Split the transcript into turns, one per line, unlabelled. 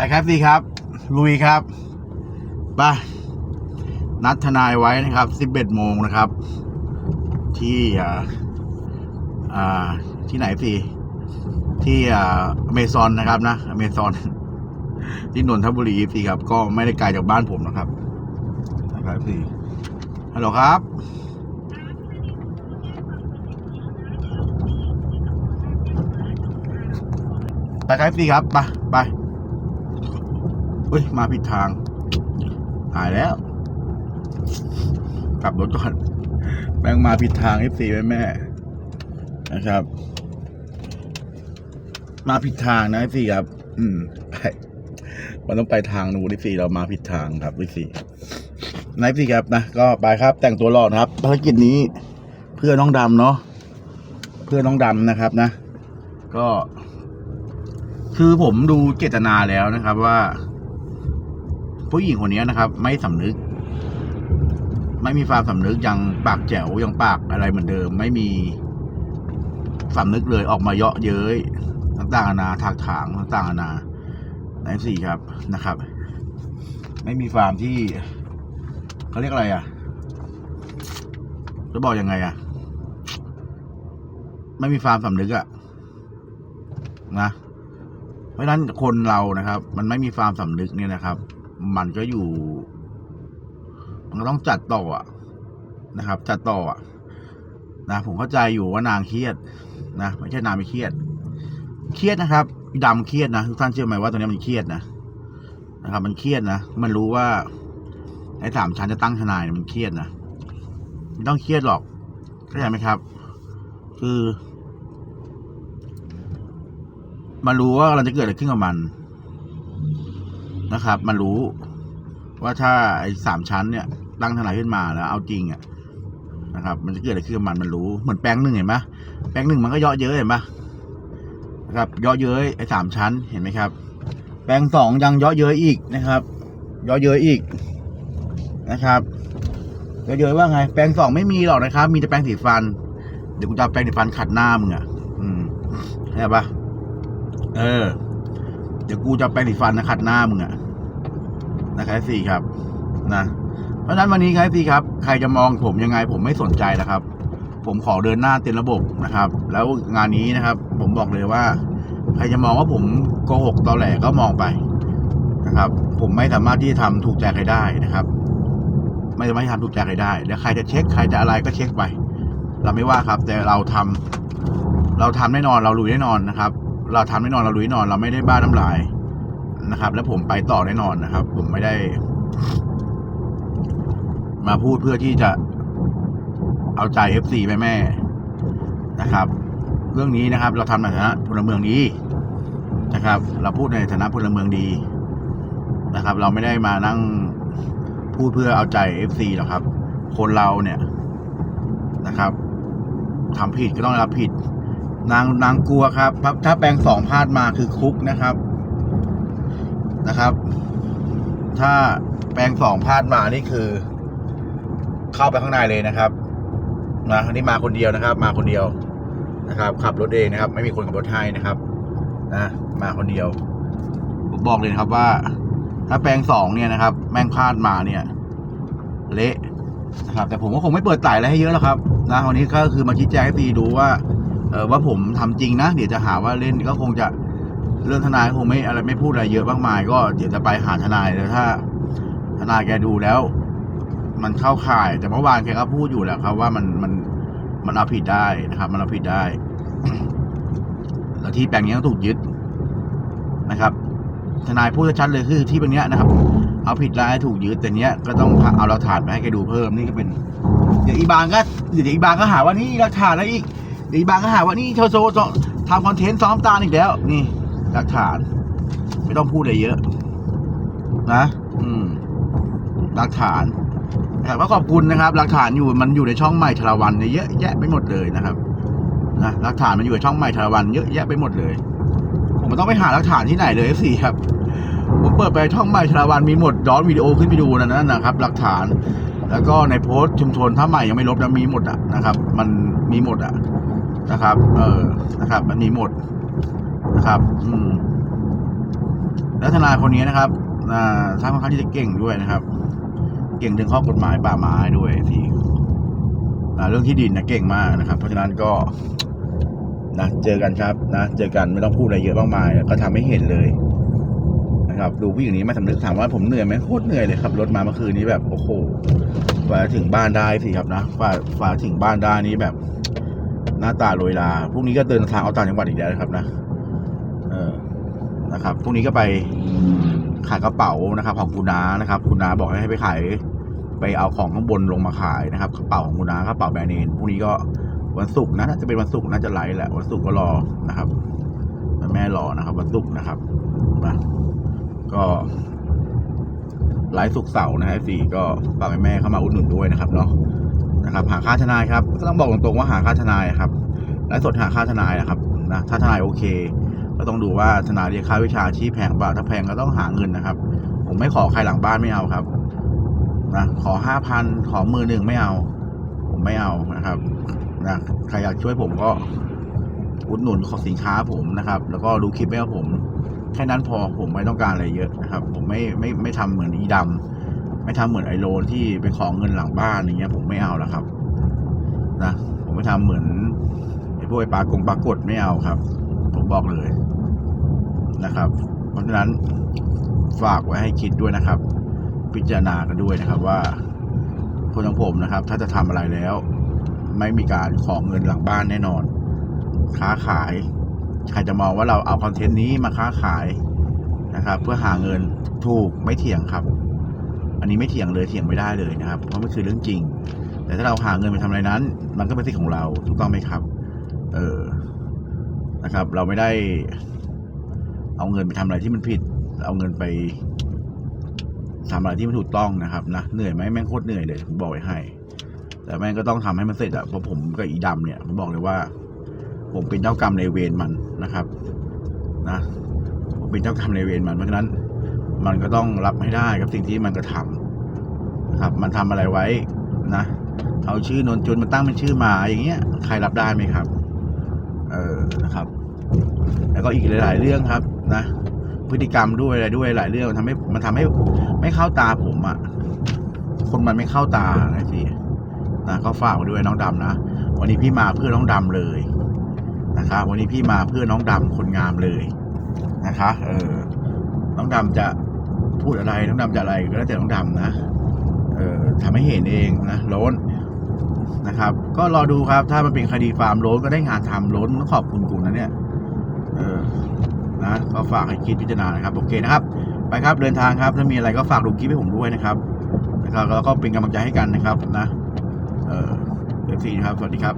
ไปครับสิครับ ลุยครับไปนัดทนายไว้นะครับ 11 โมงนะครับ ที่อ่าอ่าที่ไหนสิที่อ่าอเมซอนนะครับนะอเมซอนที่นนทบุรีสิครับ ก็ไม่ได้ไกลจากบ้านผมนะครับนะครับสิฮัลโหลครับไปครับสิครับไปไป อุ้ย มาผิดทาง หายแล้ว กลับรถก่อนแม่งมาผิดทาง F4 แม่แม่นะครับ มาผิดทางนะ F4 ครับ อืมไปมันต้องไปทางนูน F4 เรามาผิดทางครับ F4 นาย F4 ครับนะก็ไปครับ แต่งตัวหล่อนะครับภารกิจนี้เพื่อน้องดำเนาะเพื่อน้องดำนะครับนะ ก็ คือผมดูเจตนาแล้วนะครับว่า ผู้หญิงคนนี้นะครับ ไม่สำนึก ไม่มีความสำนึกยังปากแจ๋วยังปากอะไรเหมือนเดิม ไม่มีสำนึกเลยออกมาเยาะเย้ยต่างๆนานาถากถางต่างๆนานาในสี่ครับนะครับ ไม่มีความที่เขาเรียกอะไรอะจะบอกยังไงอะ ไม่มีความสำนึกอะนะเพราะฉะนั้นคนเรานะครับ มันไม่มีความสำนึกเนี่ยนะครับ มันก็อยู่ มันก็ต้องจัดต่ออะนะครับ จัดต่ออะนะผมเข้าใจอยู่ว่านางเครียดนะไม่ใช่นางไม่เครียด เครียดนะครับดำเครียดนะทุกท่านเชื่อไหมว่าตอนนี้มันเครียดนะนะครับ มันเครียดนะมันรู้ว่าไอ้สามชั้นจะตั้งทนายเนี่ยมันเครียดนะไม่ต้องเครียดหรอกเข้าใจไหมครับ คือมันรู้ว่าเราจะเกิดอะไรขึ้นกับมัน นะครับมันรู้ว่าถ้าไอ้สามชั้นเนี่ยตั้งทนายขึ้นมาแล้ว เอาจริงอะนะครับ มันจะเกิดอะไรขึ้นกับมันมันรู้เหมือนแปลงหนึ่งเห็นไหมแปลงหนึ่งมันก็เยาะเย้ยเห็นไหมนะครับเยาะเย้ยไอ้สามชั้นเห็นไหมครับ แปลงสองยังเยาะเย้ยอีกนะครับเยาะเย้ยอีกนะครับเยาะเย้ยว่าไง แปลงสองไม่มีหรอกนะครับ มีแต่แปลงสีฟันเดี๋ยวกูจะแปลงสีฟันขัดหน้ามึงอะอืมเข้าใจปะเออเดี๋ยวกูจะไปดิฟันนะขัดหน้ามึงอะ นะครับสี่ครับนะเพราะฉะนั้นวันนี้ครับสี่ครับ ใครจะมองผมยังไงผมไม่สนใจนะครับ ผมขอเดินหน้าเต็มระบบนะครับ แล้วงานนี้นะครับ ผมบอกเลยว่า ใครจะมองว่าผมโกหกตอแหลก็มองไปนะครับ ผมไม่สามารถที่จะทำถูกใจใครได้นะครับ ไม่สามารถที่ทำถูกใจใครได้แล้วใครจะเช็คใครจะอะไรก็เช็คไป เราไม่ว่าครับ แต่เราทำเราทำแน่นอนเราลุยแน่นอนนะครับ เราทำแน่นอนเราลุยแน่นอน เราไม่ได้บ้าน้ำลาย นะครับ แล้วผมไปต่อแน่นอนนะครับ ผมไม่ได้ มาพูดเพื่อที่จะเอาใจเอฟซีแม่แม่นะครับ เรื่องนี้นะครับ เราทำในฐานะพลเมืองดีนะครับ เราพูดในฐานะพลเมืองดีนะครับ เราไม่ได้มานั่งพูดเพื่อเอาใจเอฟซีหรอกครับ คนเราเนี่ยนะครับทำผิดก็ต้องรับผิด นางนางกลัวครับ ถ้าแปลงสองพลาดมาคือคุกนะครับ นะครับ ถ้าแปลงสองพลาดมานี่คือ เข้าไปข้างในเลยนะครับนะอันนี้มาคนเดียวนะครับ มาคนเดียวนะครับ ขับรถเองนะครับ ไม่มีคนขับรถให้นะครับนะมาคนเดียวผมบอกเลยนะครับว่า ถ้าแปลงสองเนี่ยนะครับ แม่งพลาดมาเนี่ย เละนะครับ แต่ผมก็คงไม่เปิดไต่อะไรให้เยอะแล้วครับนะวันนี้ก็คือมาชี้แจงให้ตีดูว่าเออว่าผมทำจริงนะ เดี๋ยวจะหาว่าเล่นก็คงจะ เรื่องทนายคงไม่อะไรไม่พูดอะไรเยอะมากมาย ก็เดี๋ยวจะไปหาทนายแล้วถ้า ทนายแกดูแล้ว มันเข้าข่าย แต่เมื่อวานแกก็พูดอยู่แล้วครับ ว่ามันมันมันเอาผิดได้นะครับ มันเอาผิดได้ แล้วที่แปลงนี้ต้องถูกยึดนะครับ ทนายพูดชัดเลยคือที่แปลงนี้นะครับ เอาผิดได้ถูกยึดแต่เนี้ยก็ต้องเอาเราถ่านไปให้แกดูเพิ่มนี่ก็เป็นเดี๋ยวอีบางก็เดี๋ยวอีบางก็หาว่านี่หลักฐานแล้วอีกเดี๋ยวอีบางก็หาว่านี่โชว์โซทำคอนเทนต์ซ้อมตาอีกแล้ว นี่ หลักฐาน ไม่ต้องพูดอะไรเยอะ นะ อืม หลักฐานแต่ว่าขอบคุณนะครับ หลักฐานอยู่มันอยู่ในช่องใหม่ทรวันเนี่ยเยอะแยะไปหมดเลยนะครับนะหลักฐานมันอยู่ในช่องใหม่ทรวันเยอะแยะไปหมดเลย ผมไม่ต้องไปหาหลักฐานที่ไหนเลยเอฟซีครับ ผมเปิดไปช่องใหม่ทรวันมีหมดย้อนวิดีโอขึ้นไปดูนะนั่นนะครับ หลักฐาน แล้วก็ในโพสต์ชุมชนถ้าใหม่ยังไม่ลบนะมีหมดอะนะครับ มันมีหมดอะนะครับ เออนะครับ มันมีหมด นะครับ อืมแล้วทนายคนนี้นะครับอ่าท่านค่อนข้างที่จะเก่งด้วยนะครับ เก่งถึงข้อกฎหมายป่าไม้ด้วยที่อ่าเรื่องที่ดินนะเก่งมากนะครับ เพราะฉะนั้นก็นะเจอกันครับนะเจอกันไม่ต้องพูดอะไรเยอะมากมาย ก็ทำให้เห็นเลยนะครับ ดูผู้หญิงนี้ไม่สำนึกถามว่าผมเหนื่อยไหมโคตรเหนื่อยเลยครับรถมาเมื่อคืนนี้แบบโอ้โหกว่าถึงบ้านได้สิครับนะกว่าฝ่าถึงบ้านได้นี้แบบ หน้าตาโรยลาพรุ่งนี้ก็เดินทางเอาต่างจังหวัดอีกแล้วนะครับนะ เออนะครับพรุ่งนี้ก็ไปขายกระเป๋านะครับ ของคุณน้านะครับ คุณน้าบอกให้ไปขายไปเอาของข้างบนลงมาขายนะครับกระเป๋าของคุณน้ากระเป๋าแบรนด์เนมพรุ่งนี้ก็วันศุกร์นะจะเป็นวันศุกร์น่าจะไลฟ์แหละวันศุกร์ก็รอนะครับแม่รอนะครับ วันศุกร์นะครับนะก็ไลฟ์ศุกร์เสาร์นะฮะสี่ก็ฝากแม่เข้ามาอุดหนุนด้วยนะครับเนาะนะครับ หาค่าทนายครับก็ต้องบอกตรงๆว่าหาค่าทนายครับไลฟ์สดหาค่าทนายนะครับนะถ้าทนายโอเค ก็ต้องดูว่าทนายเรียกค่าวิชาชีพแพงเปล่าถ้าแพงก็ต้องหาเงินนะครับ ผมไม่ขอใครหลังบ้านไม่เอาครับนะขอห้าพันขอมือหนึ่งไม่เอา ผมไม่เอานะครับนะใครอยากช่วยผมก็อุดหนุนของสินค้าผมนะครับ แล้วก็ดูคลิปแม่ผมแค่นั้นพอผมไม่ต้องการอะไรเยอะนะครับ ผมไม่ไม่ไม่ทำเหมือนอีดำไม่ทำเหมือนไอโลนที่ไปขอเงินหลังบ้านอย่างเงี้ย ผมไม่เอาแล้วครับ นะผมไม่ทำเหมือนไอ้พวกไอ้ปลากงปลากดไม่เอาครับ ผมบอกเลย นะครับ เพราะฉะนั้นฝากไว้ให้คิดด้วยนะครับ พิจารณากันด้วยนะครับว่าคนของผมนะครับ ถ้าจะทำอะไรแล้ว ไม่มีการขอเงินหลังบ้านแน่นอน ค้าขายใครจะมองว่าเราเอาคอนเทนต์นี้มาค้าขายนะครับ เพื่อหาเงินถูกไม่เถียงครับ อันนี้ไม่เถียงเลยเถียงไม่ได้เลยนะครับ เพราะมันคือเรื่องจริง แต่ถ้าเราหาเงินไปทำอะไรนั้น มันก็เป็นสิทธิ์ของเราถูกต้องไหมครับ เออนะครับ เราไม่ได้ เอาเงินไปทำอะไรที่มันผิด เอาเงินไปทำอะไรที่มันถูกต้องนะครับนะเหนื่อยไหมแม่งโคตรเหนื่อยเลยผมบอกไว้ให้ แต่แม่งก็ต้องทำให้มันเสร็จอะเพราะผมกับอีดำเนี่ยผมบอกเลยว่า ผมเป็นเจ้ากรรมในเวรมันนะครับ นะผมเป็นเจ้ากรรมในเวรมันเพราะฉะนั้น มันก็ต้องรับให้ได้กับสิ่งที่มันกระทำนะครับ มันทำอะไรไว้นะเอาชื่อนนจุนมาตั้งเป็นชื่อหมาอย่างเงี้ยใครรับได้ไหมครับ เออนะครับ แล้วก็อีกหลาย ๆ เรื่องครับ นะพฤติกรรมด้วยอะไรด้วยหลายเรื่องมันทำให้มันทำให้ไม่เข้าตาผมอะคนมันไม่เข้าตาไงสินะก็ฝากไว้ด้วยน้องดำนะวันนี้พี่มาเพื่อน้องดำเลยนะครับวันนี้พี่มาเพื่อน้องดำคนงามเลยนะคะเออน้องดำจะพูดอะไรน้องดำจะอะไรก็แล้วแต่น้องดำนะเออทำให้เห็นเองนะโล้นนะครับ ก็รอดูครับถ้ามันเป็นคดีฟาร์มโล้นก็ได้งานทำโล้นต้องขอบคุณกูนะเนี่ย เออ นะก็ฝากให้คิดพิจารณานะครับโอเคนะครับ ไปครับเดินทางครับถ้ามีอะไรก็ฝากดูคลิปให้ผมด้วยนะครับแล้วก็เป็นกำลังใจให้กันนะครับนะเออเอฟซีนะครับสวัสดีครับ